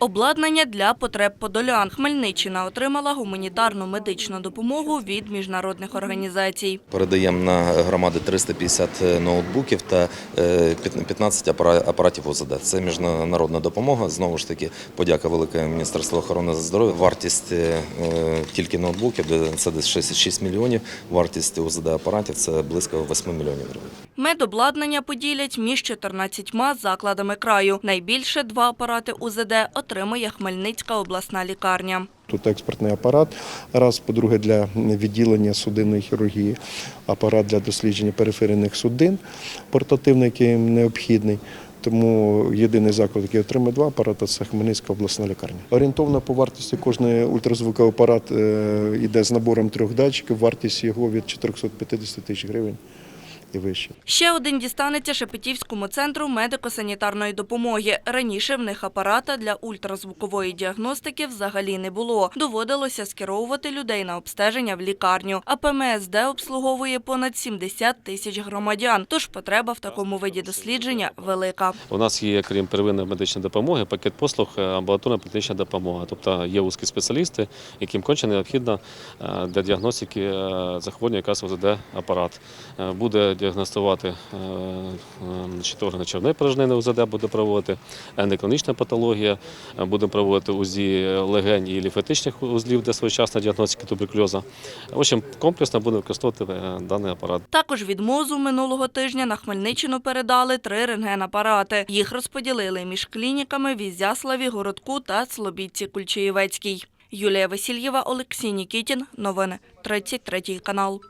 Обладнання для потреб подолян. Хмельниччина отримала гуманітарну медичну допомогу від міжнародних організацій. Передаємо на громади 350 ноутбуків та е, 15 апаратів ОЗД. Це міжнародна допомога. Знову ж таки, подяка велика Міністерству охорони здоров'я. Вартість е, тільки ноутбуків це десь 66 мільйонів. Вартість ОЗД апаратів це близько 8 мільйонів гривень. Медобладнання поділять між 14 закладами краю. Найбільше два апарати УЗД отримує Хмельницька обласна лікарня. Тут експертний апарат, раз, по-друге, для відділення судинної хірургії, апарат для дослідження периферійних судин, портативний, який необхідний. Тому єдиний заклад, який отримує два апарати, це Хмельницька обласна лікарня. Орієнтовно по вартості кожний ультразвуковий апарат е, йде з набором трьох датчиків, вартість його від 450 тисяч гривень і вище. Ще один дістанеться Шепетівському центру медико-санітарної допомоги. Раніше в них апарата для ультразвукової діагностики взагалі не було. Доводилося скеровувати людей на обстеження в лікарню. А ПМСД обслуговує понад 70 тисяч громадян. Тож потреба в такому виді дослідження велика. У нас є, крім первинної медичної допомоги, пакет послуг е, амбулаторна політична допомога. Тобто є вузькі спеціалісти, яким конче необхідно е, для діагностики е, захворювання якраз ОЗД апарат. Буде діагностувати е, е, органи червної порожнини УЗД буде проводити, ендокронічна патологія, е, будемо проводити УЗІ легень і лімфатичних узлів для своєчасної діагностики туберкульозу. В общем, комплексно будемо використовувати даний апарат. Також від МОЗу минулого тижня на Хмельниччину передали три рентгенапарати. Їх розподілили між клініками в Ізяславі, Городку та Слобідці Кульчиєвецькій. Юлія Васильєва, Олексій Нікітін. Новини 33 канал.